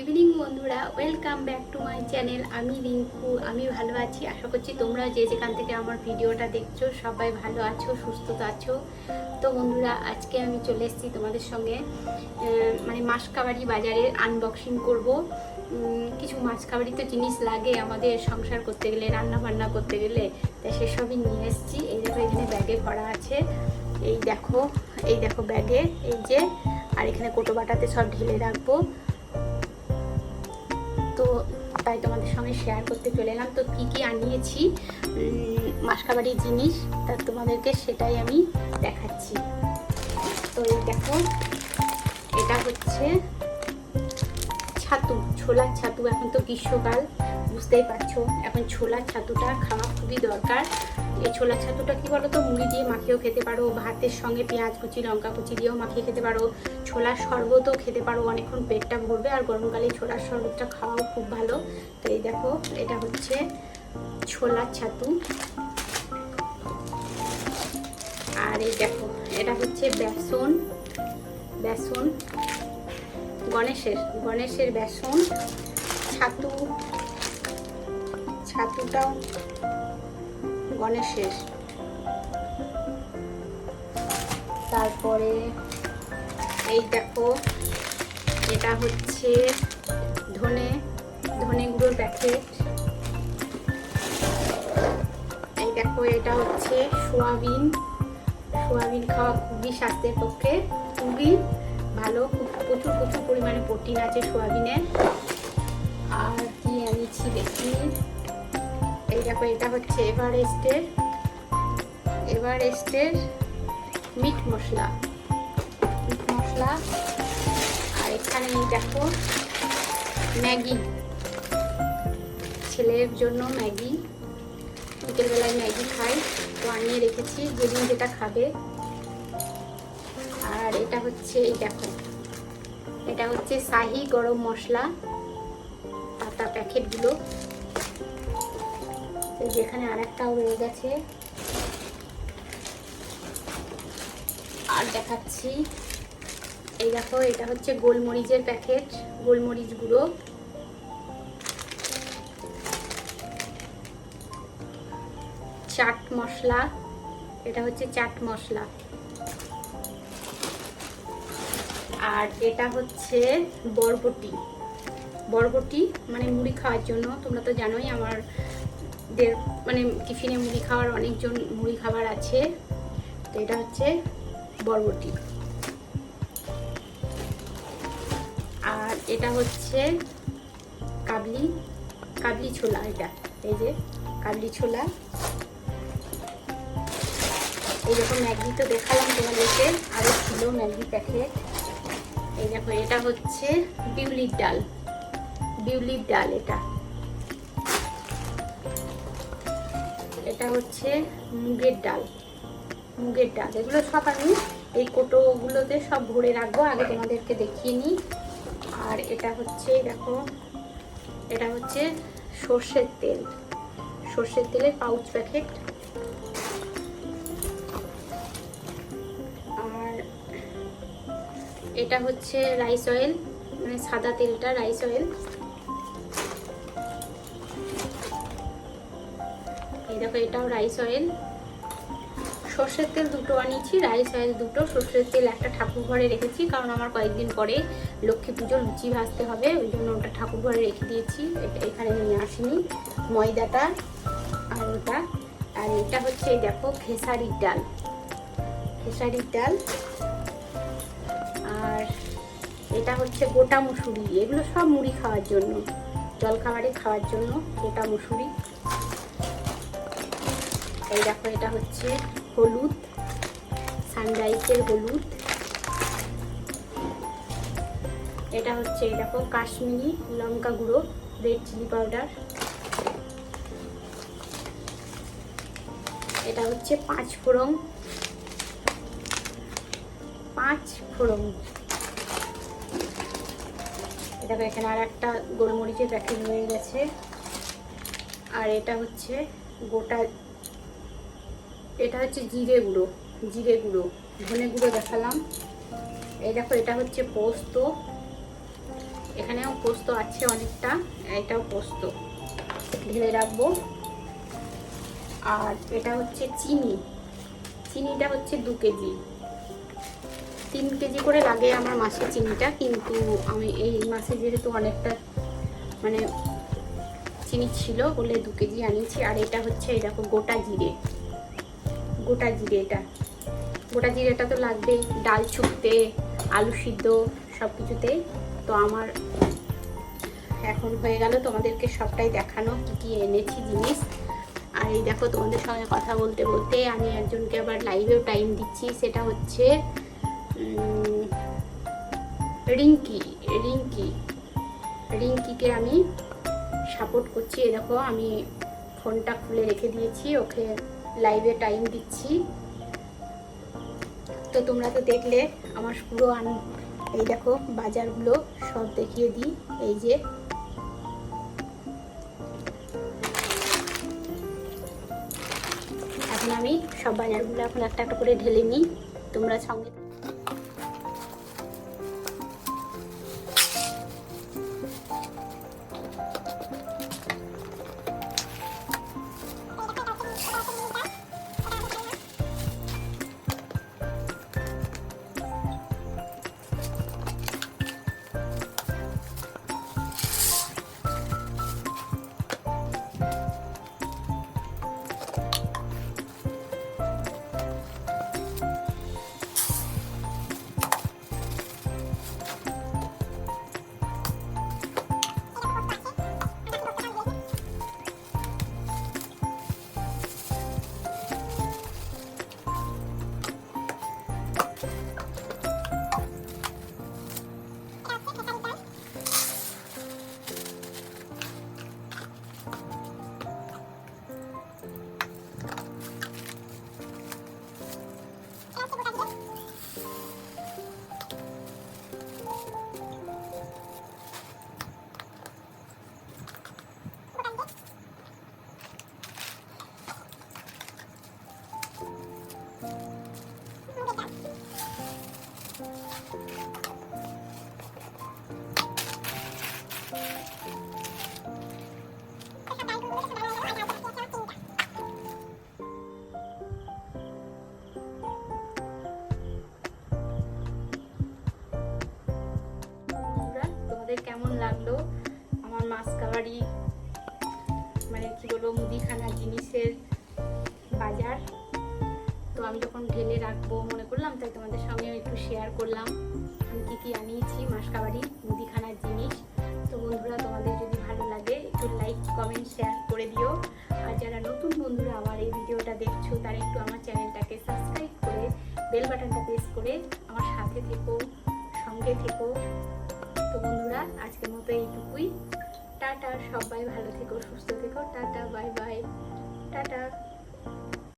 Evening বন্ধুরা, welcome back to my channel. আমি রিঙ্কু, আমি ভালো আছি। আশা করছি তোমরা যে যেখান থেকে আমার ভিডিওটা দেখছ, সবাই ভালো আছো সুস্থ তো আছো। তো বন্ধুরা, আজকে আমি চলে এসেছি তোমাদের সঙ্গে মানে মাসকাবাড়ি বাজারের আনবক্সিং করব। কিছু মাসকাবাড়ি তো জিনিস লাগে আমাদের সংসার করতে গেলে রান্না বান্না করতে গেলে। তাই সেসবই নিয়ে এসেছি। এই দেখো, এখানে ব্যাগে ভরা আছে। এই দেখো এই দেখো ব্যাগে, এই যে, আর এখানে কোটো বাটাতে সব ঢেলে রাখব। তো তাই তোমাদের সঙ্গে শেয়ার করতে চলে এলাম। তো কী কী আনিয়েছি মাসকাবাড়ির জিনিস, তা তোমাদেরকে সেটাই আমি দেখাচ্ছি। তো এই দেখো, এটা হচ্ছে ছাতু, ছোলার ছাতু এখন তো গ্রীষ্মকাল, বুঝতেই পারছ। এখন ছোলার ছাতুটা খাওয়া খুবই দরকার। এই ছোলার ছাতুটা কি বলো তো মুড়ি দিয়ে মাখিয়েও খেতে পারো, ভাতের সঙ্গে পেঁয়াজ কুচি, লঙ্কা কুচি দিয়েও মাখিয়ে খেতে পারো। ছোলার শরবতও খেতে পারো, অনেকক্ষণ পেটটা ভরবে আর গরমকালে ছোলার শরবতটা খাওয়াও খুব ভালো। তো এই দেখো, এটা হচ্ছে ছোলার ছাতু। আর এই দেখো, এটা হচ্ছে বেসন। বেসন গণেশের গণেশের বেসন, ছাতু, ছাতুটাও গণেশের। তারপরে এই দেখো, এটা হচ্ছে ধনে ধনে গুঁড়োর প্যাকেট। এই দেখো, এটা হচ্ছে সোয়াবিন। সোয়াবিন খাওয়া খুবই স্বাস্থ্যের পক্ষে খুবই ভালো প্রচুর প্রচুর পরিমাণে প্রোটিন আছে সোয়াবিনে। আর কি আনিছি দেখি। এই দেখো, এটা হচ্ছে এভারেস্টের এভারেস্টের মিট মশলা। মিট মশলা। আর এখানে দেখো, ম্যাগি। ছেলের জন্য ম্যাগি। বিকেলবেলায় ম্যাগি খাই। তো আনিয়ে রেখেছি, যেদিন যেটা খাবে। আর এটা হচ্ছে, এই দেখো। এটা হচ্ছে শাহি গরম মশলা পাতা প্যাকেটগুলো। যেখানে আরেকটাও রয়ে গেছে। আর দেখাচ্ছি। এই দেখো, এটা হচ্ছে গোলমরিচের প্যাকেট, গোলমরিচ গুঁড়ো। চাট মশলা, এটা হচ্ছে চাট মশলা। আর এটা হচ্ছে বরবটি। বরবটি মানে মুড়ি খাওয়ার জন্য, তোমরা তো জানোই আমার দের মানে টিফিনে মুড়ি খাওয়ার অনেকজন মুড়ি খাবার আছে। তো এটা হচ্ছে বরবটি। আর এটা হচ্ছে কাবলি কাবলি ছোলা এটা। এই যে কাবলি ছোলা। এই দেখো ম্যাগি তো দেখালাম তোমাদেরকে আরও ছিল ম্যাগি প্যাকেট। এই দেখো, এটা হচ্ছে বিউলির ডাল। বিউলির ডাল এটা। এটা হচ্ছে মুগের ডাল। মুগের ডাল। এগুলো সব আমি এই কোটোগুলোতে সব ভরে রাখব। আগে তোমাদেরকে দেখিয়ে নিই। আর এটা হচ্ছে দেখো, এটা হচ্ছে সর্ষের তেল। সর্ষের তেলের পাউচ প্যাকেট। এটা হচ্ছে রাইস অয়েল মানে সাদা তেলটা রাইস অয়েল। এই দেখো, এটাও রাইস অয়েল। সর্ষের তেল দুটো আনিয়েছি, রাইস অয়েল দুটো। সর্ষের তেল একটা ঠাকুর ঘরে রেখেছি, কারণ আমার কয়েকদিন পরে লক্ষ্মী পুজো লুচি ভাজতে হবে, ওই জন্য ওটা ঠাকুর ঘরে রেখে দিয়েছি। এটা এখানে নিয়ে আসিনি। ময়দাটা আর ওটা। আর এটা হচ্ছে, এই দেখো, খেসারির ডাল। খেসারির ডাল। এটা হচ্ছে গোটা মুসুরি, এগুলো সব মুড়ি খাওয়ার জন্য, জলখাবারে খাওয়ার জন্য গোটা মুসুরি। এই দেখো, এটা হচ্ছে হলুদ সানরাইজের হলুদ। এটা হচ্ছে, এই দেখো, কাশ্মীরি লঙ্কা গুঁড়ো রেড চিলি পাউডার এটা হচ্ছে পাঁচ ফোড়ন। পাঁচ ফোড়ন। এটা এখানে আর একটা গোলমরিচের প্যাকেট রয়ে গেছে। আর এটা হচ্ছে গোটা, এটা হচ্ছে জিরে গুঁড়ো জিরে গুঁড়ো, ধনে গুঁড়ো দেখালাম। এই দেখো, এটা হচ্ছে পোস্ত। এখানেও পোস্ত আছে অনেকটা, এটাও পোস্ত। ঢেলে রাখব। আর এটা হচ্ছে চিনি। চিনিটা হচ্ছে দু কেজি। তিন কেজি করে লাগে আমার মাসে চিনিটা, কিন্তু আমি এই মাসে যেহেতু অনেকটা মানে চিনি ছিল বলে দু কেজি আনিয়েছি, আর এটা হচ্ছে দেখো, গোটা জিরে। গোটা জিরে এটা। গোটা জিরেটা তো লাগবেই, ডাল ছুকতে আলু সিদ্ধ সব কিছুতেই তো আমার এখন হয়ে গেল তোমাদেরকে সবটাই দেখানো, কী কী এনেছি জিনিস। আর এই দেখো, তোমাদের সঙ্গে কথা বলতে বলতে আমি একজনকে আবার লাইভেও টাইম দিচ্ছি, সেটা হচ্ছে রিঙ্কি রিঙ্কি, রিঙ্কিকে আমি সাপোর্ট করছি। দেখো, আমি ফোনটা খুলে রেখে দিয়েছি, ওকে লাইভে টাইম দিচ্ছি। তো তোমরা তো দেখলে, আমার পুরো আন, এই দেখো, বাজারগুলো সব দেখিয়ে দিই। এই যে, এখন আমি সব বাজারগুলো এখন একটা একটা করে ঢেলে নিই। তোমরা সঙ্গে শেয়ার করলাম। কী কী আনিয়েছি, মাসকাবাড়ি, মুদিখানার জিনিস। তো বন্ধুরা, তোমাদের যদি ভালো লাগে, একটু লাইক কমেন্ট শেয়ার করে দিও। আর যারা নতুন বন্ধুরা আমার এই ভিডিওটা দেখছ, তারা একটু আমার চ্যানেলটাকে সাবস্ক্রাইব করে বেল বাটনটা প্রেস করে আমার সাথে থেকো, সঙ্গে থেকো। তো বন্ধুরা, আজকের মতো এইটুকুই। টাটা, সবাই ভালো থেকো, সুস্থ থেকো। Tata bye bye tata.